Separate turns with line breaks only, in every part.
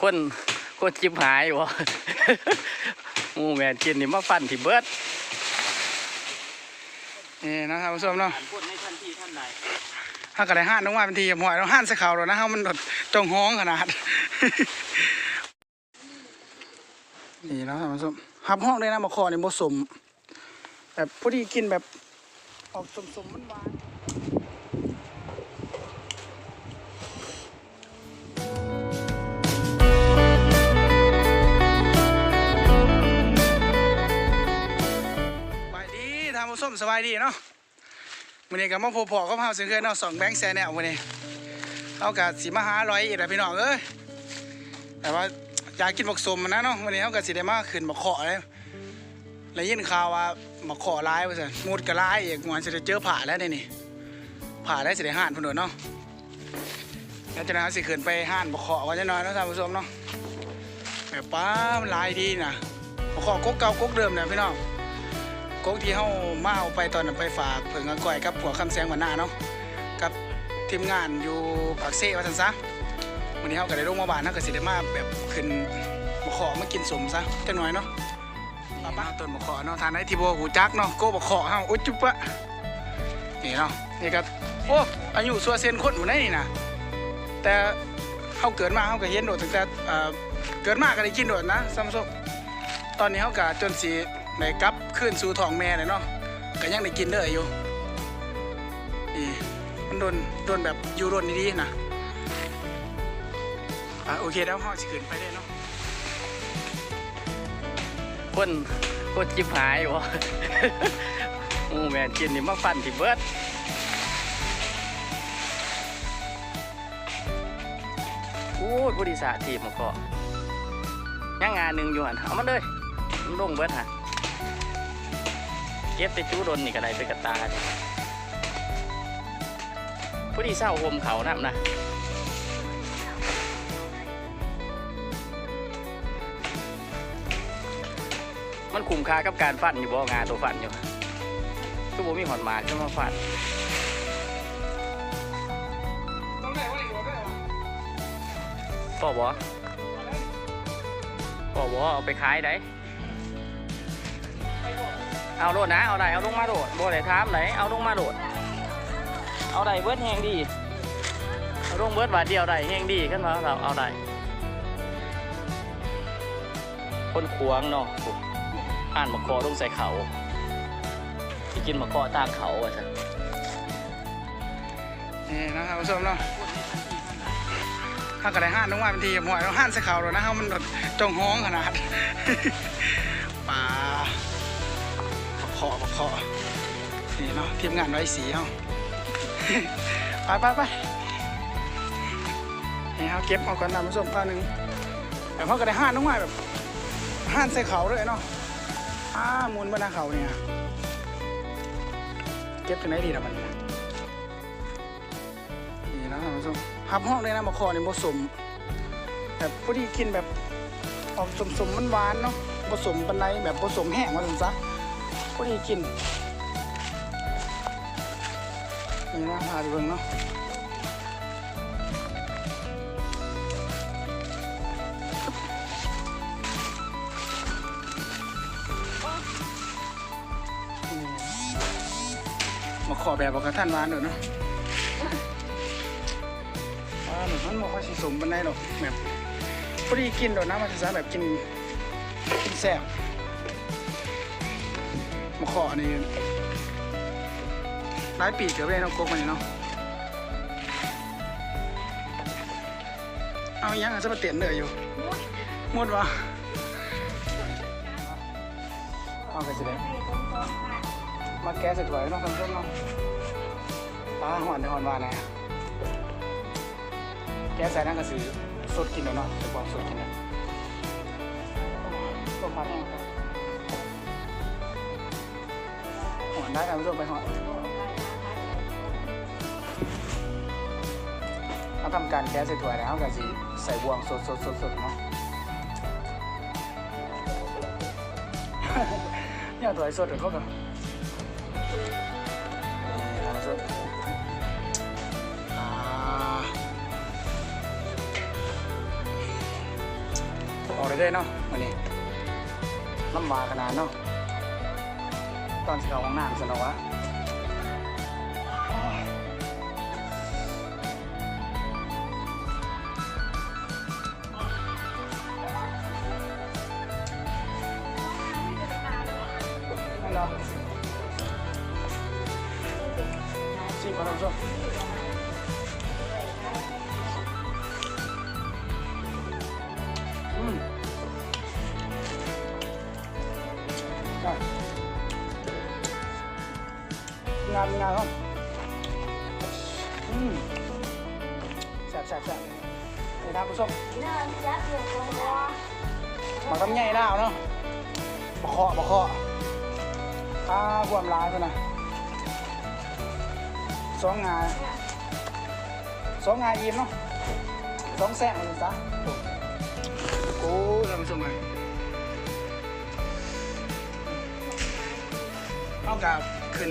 คนคนจิบหายวะหมูแมนกินนี่มาฟันที่เบิด
นี่นะครับผู้ชมเนาะ
พูดในทันทีท่านใด
ถ้าก็ได้ห้านน้องว่าเป็นทีหมอยเราห้านใส่เขาแล้วนะฮะมันดดจงห้องขนาด นี่เนาะท่านผู้ชมหับห้องเลยนะมาคอนี่ผสมแบบพอดีกินแบบออกสมๆมันหวาน ท่านผู้ชมสบายดีเนาะวันนี้ก็มาพบพอก็พาเสือเกินเอาสองแบงค์แซนแนววันนี้เอากับสีมาหาร้อยอีกแล้วพี่น้องเอ้ยแต่ว่าอยากกินหมกสมนะเนาะวันนี้เอากับสีได้มาขึ้นมาขอเลยแล้วยินข่าวว่ามาขอร้ายว่าสิมูดกระร้ายอีกวันจะได้เจอผ่าแล้วนี่นี่ผ่าแล้วสิได้ห่านพุ่นโดนเนาะแล้วจะนะสิขึ้นไปห่านมาขอว่าจะน้อยเนาะท่านผู้ชมเนาะแบบป้ามันหลายดีนะมาขอกกเก่ากกเดิมเนี่ยพี่น้อง กกที่เฮามาเอาไปตอนนั้นไปฝากเพิ่งอาก้อยกับผัวคำแสงวันหน้าเนาะกับทีมงานอยู่ปากเซ่ว่าซั่นซะวันนี้เฮาก็ได้ลงมาบ้านเฮาก็สิได้มาแบบขึ้นมาขอมากินสมซะจังหน่อยเนาะป้าป้าต้นมาขอเนาะทานได้ที่บ่หูจักเนาะโกบ่ขอเฮาอุจจุปะนี่เนาะนี่ก็โอ้อายุสัวเซนคนอยู่ไหนนี่นะแต่เฮาเกิดมาเฮาก็เห็นโดดตั้งแต่เอ่อเกิดมาก็ได้กินโดดนะซ้ำซกตอนนี้เขากะจนสี ได้กลับขึ้นสู่ท้องแม่เลยเนาะก็ยังได้กินเด้ออยู่นี่มันโดนโดนแบบอยู่โดนดีๆนะอะโอเคแล้วห้องสิขึ้นไปได้เนาะ
คนคนจิบหายวะหมูแมนกินนี่มาฟันที่เบิดโอ้ยบริษัททีมมาก็ยังงานหนึ่งอยู่หันเอามันเลยมันลงเบิดฮะ เก็บไปจู้ดนนี่ก็ได้ไปกระตาผู้ที่เศร้าโฮมเขานำนะมันคุ้มค่ากับการฟันอยู่บ่งานตัวฟันอยู่คือบ่มีหอนหมากก็มาฟัน
ต้องได้ว่อีกบ่ได้วะ
พ่อบอเอาไปขายได้ เอาโดดนะเอาได้เอาลงมาโดดบ่ได้ถามไหนเอาลงมาโดดเอาได้เบิดแหงดีเอาลงเบิดบาทเดียวได้แหงดีขึ้นมาเราเอาได้คนขวางเนาะอ่านมะกอลงใส่เขาที่กินมะกอตามเขาอะจ้ะ
นี่นะครับผู้ชมเนาะถ้าก็ได้ห้านน้องว่าเป็นทีหมอยเราห้านใส่เขาแล้วนะฮะมันดดจงห้องขนาดป่า เคาะบักเคาะนี่เนาะทีมงานไว้สีเฮาไปไปไปนี่เขาเก็บเอาก่อนนำมาส่งก้อนหนึ่งแต่เขาก็ได้ห้านน้องว่แบบห้านใส่เขาเลยเนาะอ้ามูลบนหน้าเขาเนี่ยเก็บถึงไหนดีละมันเนี่ยนี่นะท่านผู้ชมหับห้องเลยนะมาคอเนี่ยผสมแบบพอดีกินแบบออกสมสมๆหวานเนาะผสมปันไดแบบผสมแห้งมาถึงซะ อดีกินนี่นะพาไปเบิ่งเนาะมาขอแบบบอกกับท่านวานหน่อยเนาะว่าหนูมันบอกว่าสิสมบันไดหรอกแบบพอดีกินดอกนะมันจะแบบกินกินแซ่บ มาขอนี่หลายปีเกือบเลยเนาะกกมันนี่เนาะเอายังอะจะมาเตียนเลยอยู่หมดวะเอาไปสิเลยมาแก้ใส่ถ้วยเนาะท่านผู้ชมเนาะปลาหอนแต่หอนวานนะแก้ใส่นั่นก็ซื้อสดกินแล้วเนาะจะบอกสดกินแล้วต้มผัดแห้ง ได้ท่านผู้ชมไปหอนเขาทำการแก้ใส่ถ้วแล้วก็สิใส่บวงสดสดสดสดเนาะเนี่ยถ้วสดเดี๋ยวเขาก็ Ah. เลยเด้อเนาะวันนี้ลำบากขนาดเนาะ ตอนเช้าของน้ำสนวะชิมก่อนท่านผู้ชมอื งานงานครับอืมแซ่บแซ่บแซ่บนี่ท่านผู้ชม
น่าจะเกี่ยวกับว่า
มาทำไงดาวเนาะบะเคาะบะเคาะข้าควมร้ายไปนะสองงานสองงานอิ่มเนาะสองแซงเลยซะโอ้ยท่านผู้ชมเลยเอากับ ขึ้น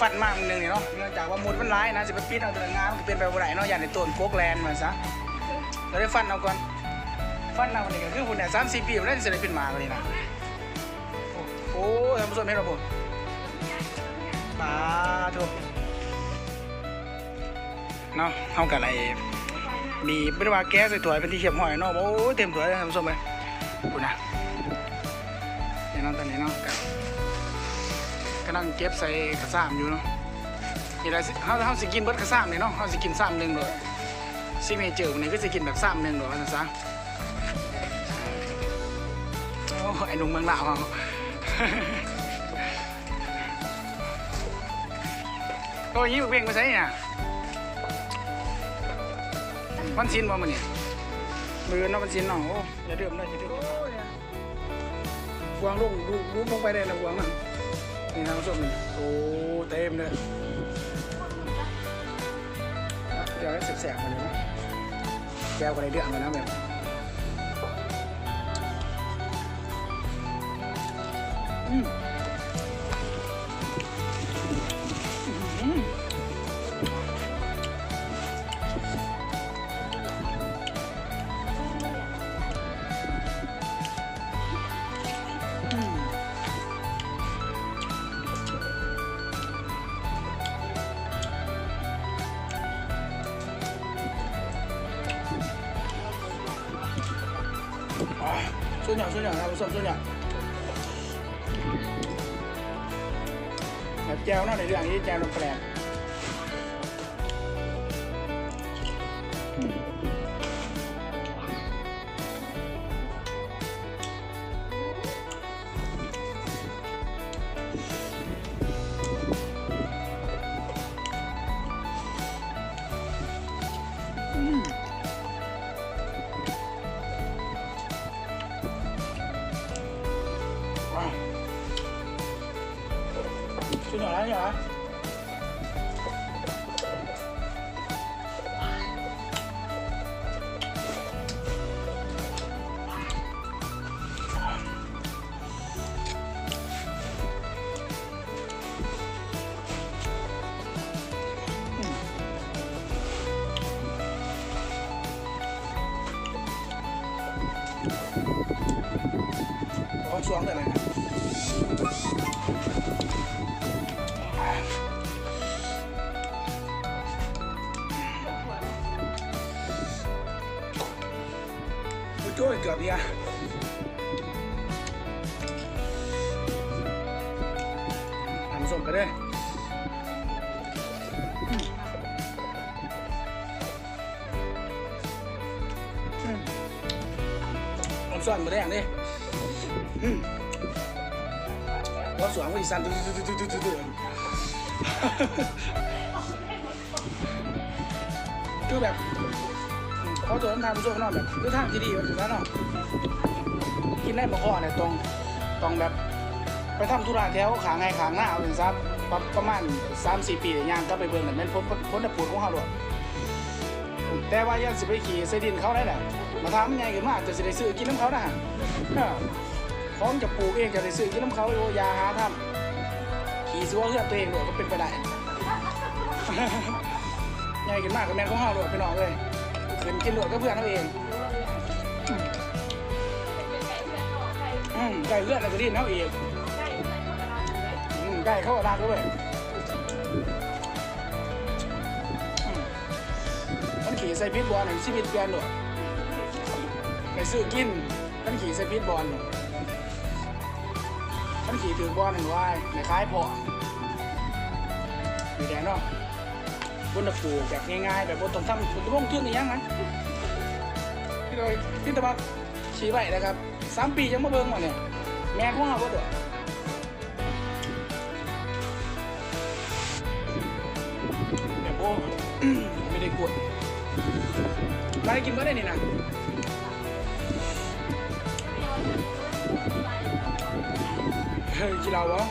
ฟันมากมึงหนึงนี่เนาะเนื่องจากว่ามุดมันร้ายนะจะไปปิดเอาแต่ละงานมันก็เป็นไปบ่ได้เนาะอย่างในต้นโกกแลนด์มาซะเราได้ฟันเอาก่อนฟันเอาคนนี้ก็คือคุณเนี่ยสามสี่ปีผมเล่นเสร็จเป็นหมาเลยนะโอ้โหทำผู้ชมเห็นหรอผมมาถูกเนาะเท่ากับอะไรมีไม่ได้ว่าแก๊สใส่ถ้วเป็นที่เขียบหอยเนาะโอ้ยเต็มถ้วเลยทำผู้ชมเลยคุณนะนี่เนาะตอนนี้เนาะ ก็กำลังเก็บใส่กระซ้ำอยู่เนาะนี่แหละสิเขาเขาสิกินเบิดกระซ้ำเลยเนาะเขาสิกินซ้ำหนึ่งเลยซิเมเจอร์วันนี้ก็สิกินแบบซ้ำหนึ่งเลยว่าซะโอ้ไอ้หนุ่มเมืองลาวเอาโอ้ยยิ้มเบ่งมาใช่เนี่ยมันซินบ่มันเนี่ยมือเนาะมันซินเนาะโอ้อย่าเดือมเลยอย่าเดือมวางลงดูดูลงไปได้นะวางนั่ นนี่ทางส้มนี่โอ้เต็มเลยเดี๋ยวให้แสบๆมันเลยนะแก้วกันเลยเดือดมานะแบบอืม อ่าช่วยหน่อยช่วยหน่อยครับผู้ชมช่ว ช่วยหน่อ ยนะช่วยหน่อยนะขอสวงเลยนะโอ้ยโจ้ยเกือบเนี่ยทำส่งกันเลยผมสอนมาได้อย่างนี้อืมว่าสวนว่าอีสันตุ๊ดตุ๊ดตุ๊ดตุ๊ดตุ๊ดตุ๊ดคือแบบ ขาตัวน้ำทางผู้ชมนาะแบบคือทางที่ดีแบบนั้นเนาะกินได้บ่พอเนี่ยตรงตรงแบบไปทำธุระแถวขางไงขางหน้าเอาเป็นซับประประมาณสามสี่ปีเนี่ยย่างก็ไปเบิ่งเนี่ยแม่นพ้นพ้นพ้นปูดของเขาด้วยแต่ว่ายังสิไปขี่เสดินเขาได้แหละมาทำใหญ่ขึ้นมาจะสิได้ซื้อกินน้ำเขานะฮะพร้อมจะปลูกเองจะได้ซื้อกินน้ำเขาโอ้ยาหาทำขี่ซัวเพื่อตัวเองด้วยก็เป็นไปได้ใหญ่ขึ้นมากกับแม่นของเขาด้วยพี่น้องเลย ขึ้นกินหลวดก็เพื่อนเอาเองอืมไก่เลือดแล้วก็ดิ้นเขาอีกอืมไก่เข้าก็รักด้วยอืมมันขี่ใส่พิษบอลหนึ่งชีวิตเปลี่ยนด้วยไปซื้อกินมันขี่ใส่พิษบอลมันขี่ถือบอลหนึ่งวายในคล้ายพอมีแดงเนาะ บนตะปูแบบง่ายๆ แบบบนตรงทำบนตรงขึ้นอย่างนั้นที่เราที่ตะบักชี้ไว้นะครับสามปียังมาเบิ่งมาเนี่ยแม่ของเราบ่เด้อแบบโอ้ไม่ได้กดมาได้กินเมื่อได้นี่นะเฮ้ยกินเราวะ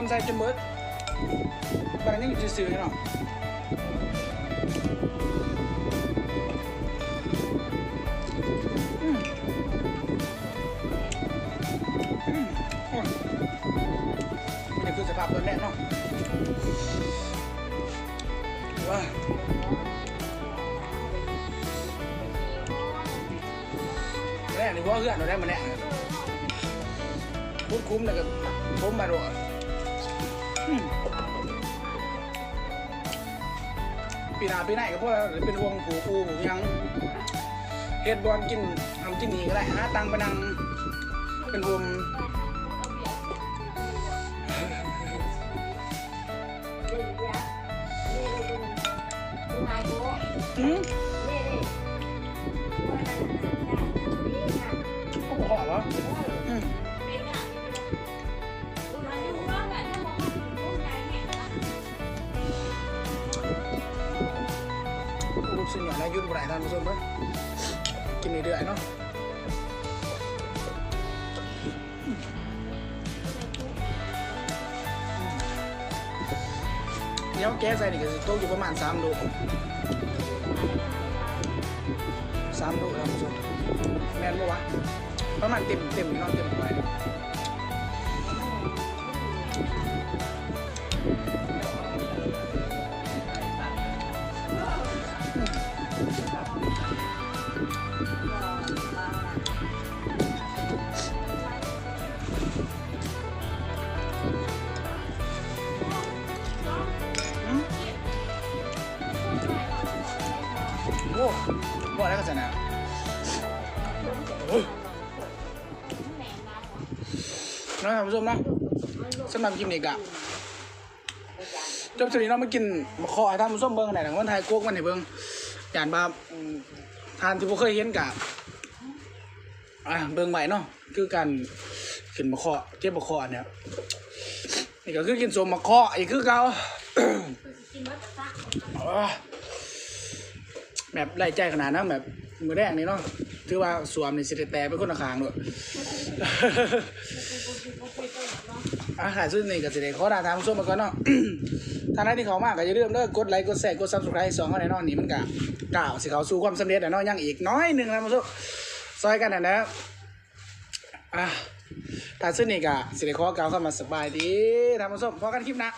มโอ้ยนี่คือสภาพตอนแรกเนาะว้าแรกนี่ว่าเพื่อนเราได้มาแน่พูดคุ้มเลยกับผมมาด้วย ปีหน้าปีไหนก็พวกเราเป็นห่วงผูปูผูยังเฮ็ดบอลกินทำกินดีก็ได้หาตังค์ไปนั่งเป็นห่วงอืมเขาบอกเหรออืม สิ่งอย่างนั้นยุ่งไปไหนท่านผู้ชมเว้ยกินเรื่อยๆเนาะเดี๋ยวแก๊สใส่นี่ก็จะตกอยู่ประมาณ3โล3โลท่านผู้ชมแม่นบ่วะประมาณเต็มเต็มอยู่เนาะเต็มไป นะท่านผู้ชมนะสำหรับคลิปนี้กะจบจากนี้เรามากินมาขอให้ท่านผู้ชมเบิ่งไหนอยหนังวันไทยโกกมันให้เบิ่งย่านบาอืมทานที่บ่เคยเห็นกะอะเบิ่งใหม่เนาะคือการขึ้นมาเคาะเจ็บมาเคาะเนี่ยนี่ก็คือกินสมมาเคาะอีกคือเก่าอ่าแบบไล่ใจขนาดนั้นแบบ มือแรกนี่เนาะถือว่าสวมในสิได้แต่เป็นคนละคางด้วย อาหารสุดนี่ก็สิได้ขอดาทางผู้ชมมาก่อนเนาะ ทางไหนที่เขามากก็อย่าลืมเด้อกดไลค์กดแชร์กด Subscribe สองเขาแน่นอนนี่มันก็ก้าวสิเขาสู่ความสำเร็จแน่นอนยังอีกน้อยหนึ่งนะผู้ชมซอยกันนะนะอะถ้าสุดนี่ก็สิได้ขอกล่าวเข้ามาสบายดีท่านผู้ชมพอกันคลิปนะ